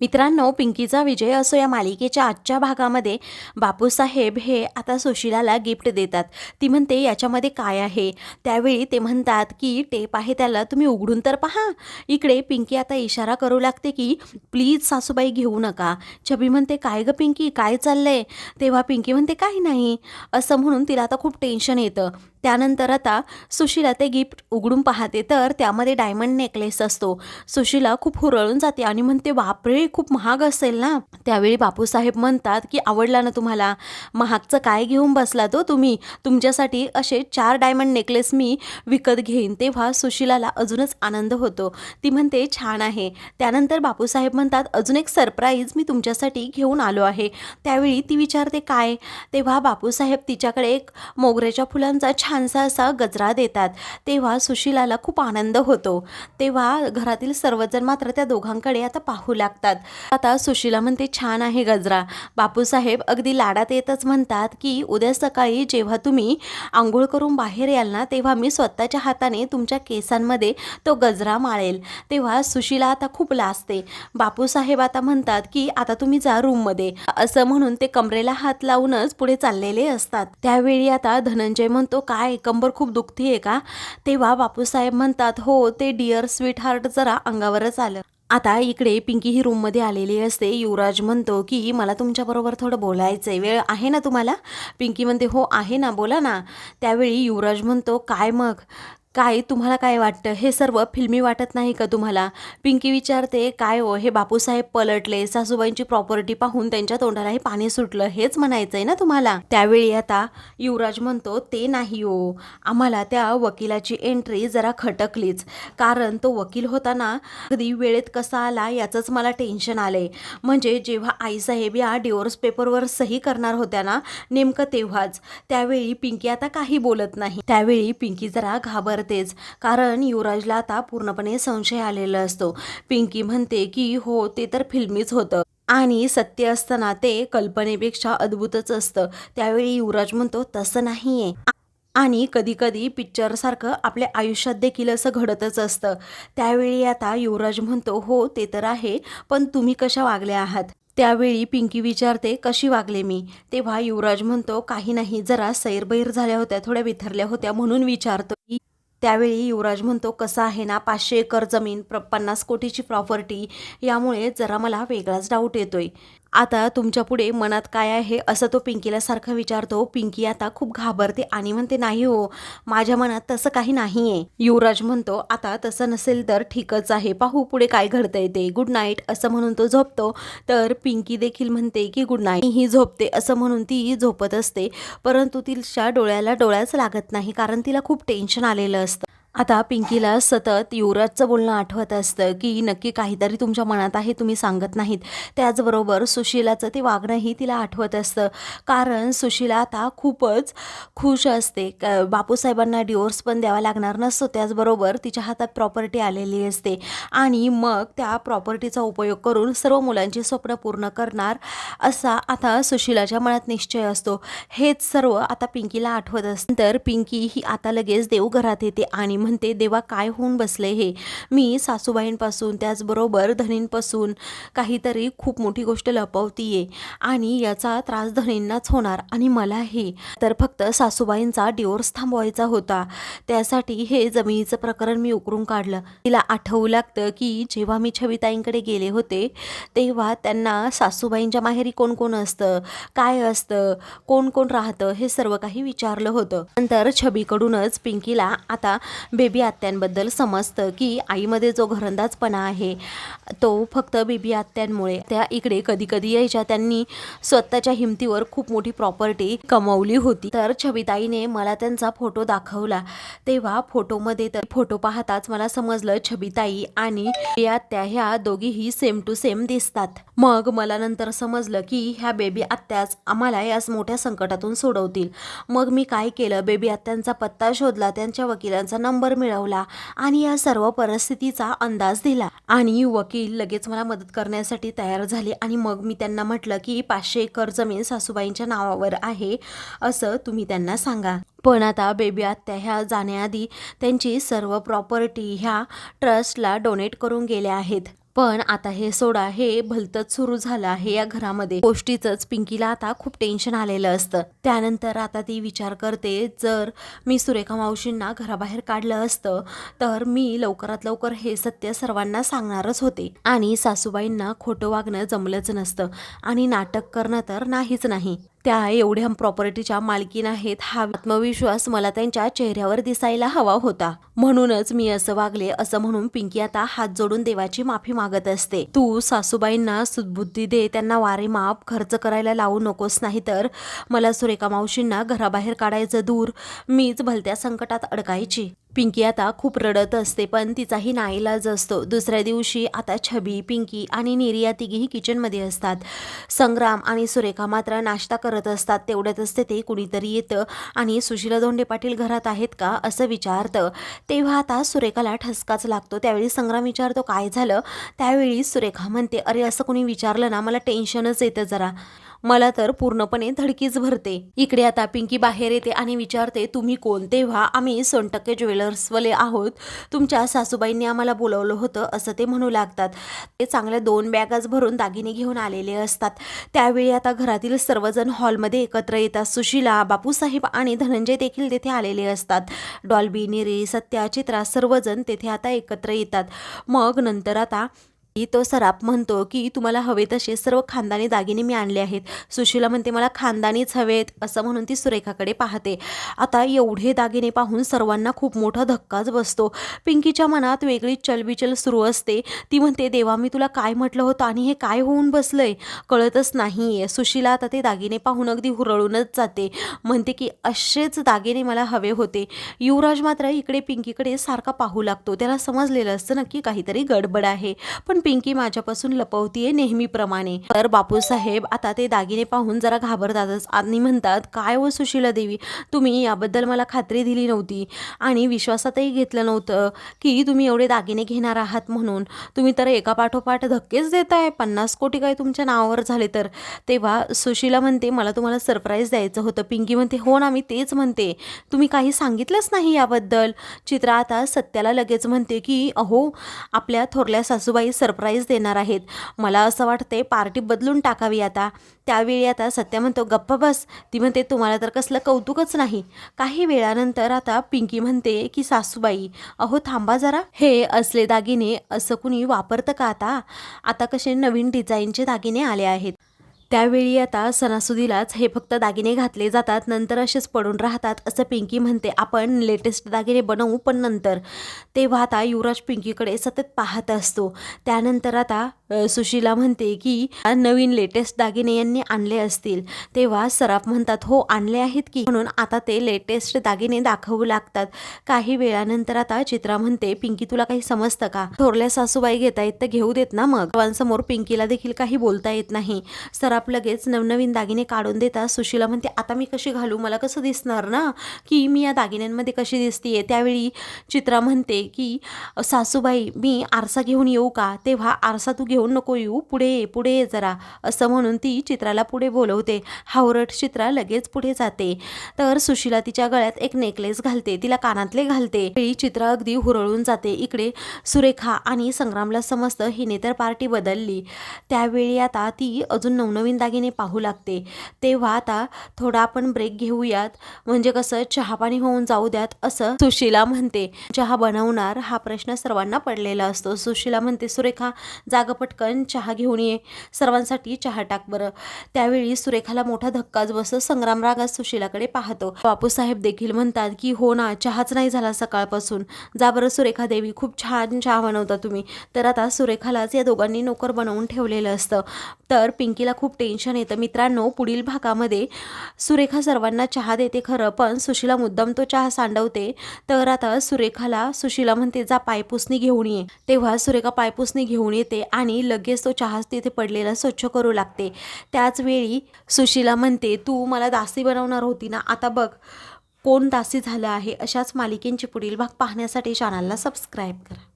मित्रांनो पिंकीचा विजय असो या मालिकेच्या आजच्या भागामध्ये बापूसाहेब हे आता सुशिलाला गिफ्ट देतात. ती म्हणते याच्यामध्ये काय आहे? त्यावेळी ते म्हणतात की टेप आहे त्याला तुम्ही उघडून तर पहा. इकडे पिंकी आता इशारा करू लागते की प्लीज सासूबाई घेऊ नका. छबी म्हणते काय ग पिंकी काय चाललंय? तेव्हा पिंकी म्हणते काही नाही. असं म्हणून तिला आता खूप टेन्शन येतं. त्यानंतर आता सुशीला ते गिफ्ट उघडून पाहते. तर त्यामध्ये डायमंड नेकलेस असतो. सुशीला खूप हुरळून जाते आणि म्हणते बापरे खूप महाग असेल ना? त्यावेळी बापूसाहेब म्हणतात की आवडला ना तुम्हाला? महागचं काय घेऊन बसला तो तुम्ही? तुमच्यासाठी असे चार डायमंड नेकलेस मी विकत घेईन. तेव्हा सुशीलाला अजूनच आनंद होतो. ती म्हणते छान आहे. त्यानंतर बापूसाहेब म्हणतात अजून एक सरप्राईज मी तुमच्यासाठी घेऊन आलो आहे. त्यावेळी ती विचारते काय? तेव्हा बापूसाहेब तिच्याकडे एक मोगऱ्याच्या फुलांचा छान छानसा असा गजरा देतात. तेव्हा सुशीलाला खूप आनंद होतो. तेव्हा घरातील सर्वजण मात्र त्या दोघांकडे आता पाहू लागतात. आता सुशीला म्हणते छान आहे गजरा. बापूसाहेब अगदी लाडात येतच म्हणतात की उद्या सकाळी जेव्हा तुम्ही आंघोळ करून बाहेर याल ना तेव्हा मी स्वतःच्या हाताने तुमच्या केसांमध्ये तो गजरा माळेल. तेव्हा सुशीला आता खूप लाजते. बापूसाहेब आता म्हणतात की आता तुम्ही जा रूममध्ये. असं म्हणून ते कमरेला हात लावूनच पुढे चाललेले असतात. त्यावेळी आता धनंजय म्हणतो का काय कंबर खूप दुखती आहे का? तेव्हा बापूसाहेब म्हणतात हो ते डिअर स्वीट हार्ट जरा अंगावरच आलं. आता इकडे पिंकी ही रूममध्ये आलेली असते. युवराज म्हणतो की मला तुमच्याबरोबर थोडं बोलायचं आहे वेळ आहे ना तुम्हाला? पिंकी म्हणते हो आहे ना. बोला ना. त्यावेळी युवराज म्हणतो काय मग? काय तुम्हाला काय वाटतं? हे सर्व फिल्मी वाटत नाही का तुम्हाला? पिंकी विचारते काय हो हे बापूसाहेब पलटले सासूबाईंची प्रॉपर्टी पाहून त्यांच्या तोंडालाही पाणी सुटलं हेच म्हणायचं आहे ना तुम्हाला? त्यावेळी आता युवराज म्हणतो ते नाही हो आम्हाला त्या वकिलाची एंट्री जरा खटकलीच. कारण तो वकील होता ना अगदी वेळेत कसा आला याचंच मला टेन्शन आलंय. म्हणजे जेव्हा आईसाहेब या डिवोर्स पेपरवर सही करणार होत्या ना नेमकं तेव्हाच. त्यावेळी पिंकी आता काही बोलत नाही. त्यावेळी पिंकी जरा घाबरतेच कारण युवराजला आता पूर्णपणे संशय आलेला असतो. पिंकी म्हणते की हो ते तर फिल्मीच होतं. आणि सत्य असताना ते कल्पनेपेक्षा अद्भुतच असतं. त्यावेळी युवराज म्हणतो तसं नाहीये. आणि कधीकधी पिक्चरसारखं आपल्या आयुष्यात देखील असं घडतच असतं. त्यावेळी आता युवराज म्हणतो हो ते तर आहे पण तुम्ही कशा वागल्या आहात? त्यावेळी पिंकी विचारते कशी वागले मी? तेव्हा युवराज म्हणतो काही नाही जरा सैरबैर झाल्या होत्या थोड्या विथरल्या होत्या म्हणून विचारतो की त्यावेळी युवराज म्हणतो कसं आहे ना पाचशे एकर जमीन प्र पन्नास कोटीची प्रॉपर्टी यामुळे जरा मला वेगळाच डाऊट येतोय. आता तुमच्यापुढे मनात काय आहे असं तो पिंकीला सारखं विचारतो. पिंकी आता खूप घाबरते आणि म्हणते नाही हो माझ्या मनात तसं काही नाही आहे युवराज म्हणतो आता तसं नसेल तर ठीकच आहे. पाहू पुढे काय घडतंय ते. गुड नाईट असं म्हणून तो झोपतो. तर पिंकी देखील म्हणते की गुड नाईट ही झोपते असं म्हणून ती झोपत असते. परंतु तिच्या डोळ्याला डोळ्याच लागत नाही कारण तिला खूप टेन्शन आलेलं असतं. आता पिंकीला सतत युवराजचं बोलणं आठवत असतं की नक्की काहीतरी तुमच्या मनात आहे तुम्ही सांगत नाहीत. त्याचबरोबर सुशीलाचं ते वागणंही तिला आठवत असतं. कारण सुशीला आता खूपच खुश असते. क- बापूसाहेबांना डिवोर्स पण द्यावा लागणार नसतो त्याचबरोबर तिच्या हातात प्रॉपर्टी आलेली असते. आणि मग त्या प्रॉपर्टीचा उपयोग करून सर्व मुलांची स्वप्न पूर्ण करणार असा आता सुशीलाच्या मनात निश्चय असतो. हेच सर्व आता पिंकीला आठवत असतं. तर पिंकी ही आता लगेच देवघरात येते आणि म्हणते देवा काय होऊन बसले हे? मी सासूबाईंपासून त्याचबरोबर धनींपासून काहीतरी खूप मोठी गोष्ट लपवतीये आणि याचा त्रास धनींनाच होणार आणि मलाही तर फक्त सासूबाईंचा डिवोर्स थांबवायचा होता. त्यासाठी हे जमिनीचं प्रकरण मी उकरून काढलं. तिला आठवू लागतं की जेव्हा मी छविताईंकडे गेले होते तेव्हा त्यांना सासूबाईंच्या माहेरी कोण कोण असतं काय असतं कोण कोण राहतं हे सर्व काही विचारलं होतं. नंतर छबीकडूनच पिंकीला आता बेबी आत्यांबद्दल समजतं की आईमध्ये जो घरंदाजपणा आहे तो फक्त बेबी आत्यांमुळे. त्या इकडे कधी कधी यायच्या त्यांनी स्वतःच्या हिमतीवर खूप मोठी प्रॉपर्टी कमवली होती. तर छबिताईने मला त्यांचा फोटो दाखवला. तेव्हा फोटोमध्ये तर फोटो पाहताच मला समजलं छबिताई आणि आत्या ह्या दोघीही सेम टू सेम दिसतात. मग मला नंतर समजलं की ह्या बेबी आत्याच आम्हाला याच मोठ्या संकटातून सोडवतील. मग मी काय केलं? बेबी आत्यांचा पत्ता शोधला त्यांच्या वकिलांचा नंबर नंबर मिळवला आणि या सर्व परिस्थितीचा अंदाज दिला. आणि वकील लगेच मला मदत करण्यासाठी तयार झाले आणि मग मी त्यांना म्हटलं की पाचशे एकर जमीन सासूबाईंच्या नावावर आहे असं तुम्ही त्यांना सांगा. पण आता बेबी आत्या ह्या जाण्याआधी त्यांची सर्व प्रॉपर्टी ह्या ट्रस्टला डोनेट करून गेल्या आहेत. पण आता हे सोडा हे भलतच सुरू झालं आहे या घरामध्ये. गोष्टीचंच पिंकीला आता खूप टेन्शन आलेलं असतं. त्यानंतर आता ती विचार करते जर मी सुरेखा मावशींना घराबाहेर काढलं असतं तर मी लवकरात लवकर हे सत्य सर्वांना सांगणारच होते. आणि सासूबाईंना खोटं वागणं जमलंच नसतं. आणि नाटक करणं तर नाहीच नाही. त्या एवढ्या प्रॉपर्टीच्या मालकीन आहेत हा आत्मविश्वास मला त्यांच्या चेहऱ्यावर दिसायला हवा होता. म्हणूनच मी असं वागले असं म्हणून पिंकी आता हात जोडून देवाची माफी मागत असते. तू सासूबाईंना सुदबुद्धी दे त्यांना वारे माप खर्च करायला लावू नकोस नाही तर मला सुरेखा मावशींना घराबाहेर काढायचं दूर. मीच भलत्या संकटात अडकायची. पिंकी आता खूप रडत असते पण तिचाही नाईलाज असतो. दुसऱ्या दिवशी आता छबी पिंकी आणि निरी या तिघीही किचनमध्ये असतात. संग्राम आणि सुरेखा मात्र नाश्ता करत असतात. तेवढ्यातच ते कुणीतरी येतं. आणि सुशीला धोंडे पाटील घरात आहेत का असं विचारतं. तेव्हा आता सुरेखाला ठसकाच लागतो. त्यावेळी संग्राम विचारतो काय झालं? त्यावेळी सुरेखा म्हणते अरे असं कोणी विचारलं ना मला टेन्शनच येतं जरा. मला तर पूर्णपणे धडकीच भरते. इकडे आता पिंकी बाहेर येते आणि विचारते तुम्ही कोण? तेव्हा आम्ही सोनटक्के ज्वेलर्सवाले आहोत. तुमच्या सासूबाईंनी आम्हाला बोलवलं होतं असं ते म्हणू लागतात. ते चांगल्या दोन बॅगाच भरून दागिने घेऊन आलेले असतात. त्यावेळी आता घरातील सर्वजण हॉलमध्ये एकत्र येतात. सुशीला बापूसाहेब आणि धनंजय देखील तेथे आलेले असतात. डॉल्बी निरी सत्या चित्रा सर्वजण तेथे आता एकत्र येतात. मग नंतर आता तो सराप म्हणतो की तुम्हाला हवे तसे सर्व खानदानी दागिने मी आणले आहेत. सुशीला म्हणते मला खानदानीच हवेत असं म्हणून ती सुरेखाकडे पाहते. आता एवढे दागिने पाहून सर्वांना खूप मोठा धक्काच बसतो. पिंकीच्या मनात वेगळी चलबिचल सुरू असते. ती म्हणते देवा मी तुला काय म्हटलं होतं आणि हे काय होऊन बसलंय? कळतच नाही सुशीला आता ते दागिने पाहून अगदी हुरळूनच जाते. म्हणते की असेच दागिने मला हवे होते. युवराज मात्र इकडे पिंकीकडे सारखा पाहू लागतो. त्याला समजलेलं असतं नक्की काहीतरी गडबड आहे. पण पिंकी माझ्यापासून लपवतीये नेहमीप्रमाणे. तर बापूसाहेब आता ते दागिने पाहून जरा घाबरतातच आणि म्हणतात काय व सुशीला देवी तुम्ही याबद्दल मला खात्री दिली नव्हती आणि विश्वासातही घेतलं नव्हतं की तुम्ही एवढे दागिने घेणार आहात म्हणून. तुम्ही तर एका पाठोपाठ धक्केच देताय. पन्नास कोटी काय तुमच्या नावावर झाले तर? तेव्हा सुशीला म्हणते मला तुम्हाला सरप्राईज द्यायचं होतं. पिंकी म्हणते हो ना मी तेच म्हणते. तुम्ही काही सांगितलंच नाही याबद्दल. चित्रा आता सत्याला लगेच म्हणते की अहो आपल्या थोरल्या सासूबाई सरप्राईज देणार आहेत. मला असं वाटते पार्टी बदलून टाकावी आता. त्यावेळी आता सत्या म्हणतो गप्प बस. ती म्हणते तुम्हाला तर कसलं कौतुकच नाही. काही वेळानंतर आता पिंकी म्हणते की सासूबाई अहो थांबा जरा. हे असले दागिने असं कुणी वापरतं का आता? आता कसे नवीन डिझाईनचे दागिने आले आहेत. त्यावेळी आता सणासुदीलाच हे फक्त दागिने घातले जातात नंतर असेच पडून राहतात असं पिंकी म्हणते. आपण लेटेस्ट दागिने बनवू पण नंतर. तेव्हा आता युवराज पिंकीकडे सतत पाहत असतो. त्यानंतर आता सुशीला म्हणते की नवीन लेटेस्ट दागिने यांनी आणले असतील. तेव्हा सराफ म्हणतात हो आणले आहेत की. म्हणून आता ते लेटेस्ट दागिने दाखवू लागतात. काही वेळानंतर आता चित्रा म्हणते पिंकी तुला काही समजतं का? थोरल्या सासूबाई घेता येत तर घेऊ देत ना मग? सर्वांसमोर पिंकीला देखील काही बोलता येत नाही. सराफ लगेच नवनवीन दागिने काढून देतात सुशीला म्हणते आता मी कशी घालू? मला कसं दिसणार ना? की मी या दागिन्यांमध्ये कशी दिसतीये? त्यावेळी चित्रा म्हणते की सासूबाई मी आरसा घेऊन येऊ का? तेव्हा आरसा तू घेऊन नको येऊ पुढे ये पुढे ये जरा असं म्हणून ती चित्राला पुढे बोलवते. हावरट चित्रा लगेच पुढे जाते. तर सुशीला तिच्या गळ्यात एक नेकलेस घालते तिला कानातले घालते. वेळी चित्रा अगदी हुरळून जाते. इकडे सुरेखा आणि संग्रामला समजतं हिने तर पार्टी बदलली. त्यावेळी आता ती अजून नवनवीन दागिने पाहू लागते. तेव्हा आता थोडा आपण ब्रेक घेऊयात. म्हणजे कसं चहापाणी होऊन जाऊ द्यात असं सुशीला म्हणते. चहा बनवणार हा प्रश्न सर्वांना पडलेला असतो. सुशीला म्हणते सुरेखा जागपट पटकन चहा घेऊन ये. सर्वांसाठी चहा टाक बरं. त्यावेळी सुरेखाला मोठा धक्काच बसत संग्राम रागात सुशीलाकडे पाहतो. बापूसाहेब देखील म्हणतात की हो ना चहाच नाही झाला सकाळपासून. जा बरं सुरेखा देवी खूप छान चहा बनवता तुम्ही. तर आता सुरेखालाच या दोघांनी नोकर बनवून ठेवलेलं असतं. तर पिंकीला खूप टेन्शन येतं. मित्रांनो पुढील भागामध्ये सुरेखा सर्वांना चहा देते खरं पण सुशीला मुद्दाम तो चहा सांडवते. तर आता सुरेखाला सुशीला म्हणते जा पायपुसणी घेऊन ये. तेव्हा सुरेखा पायपुसणी घेऊन येते आणि लगेच तो चहा तिथे पडलेला स्वच्छ करू लागते. त्याचवेळी सुशीला म्हणते तू मला दासी बनवणार होती ना? आता बघ कोण दासी झालं आहे? अशाच मालिकेंची पुढील भाग पाहण्यासाठी चॅनलला सबस्क्राईब करा.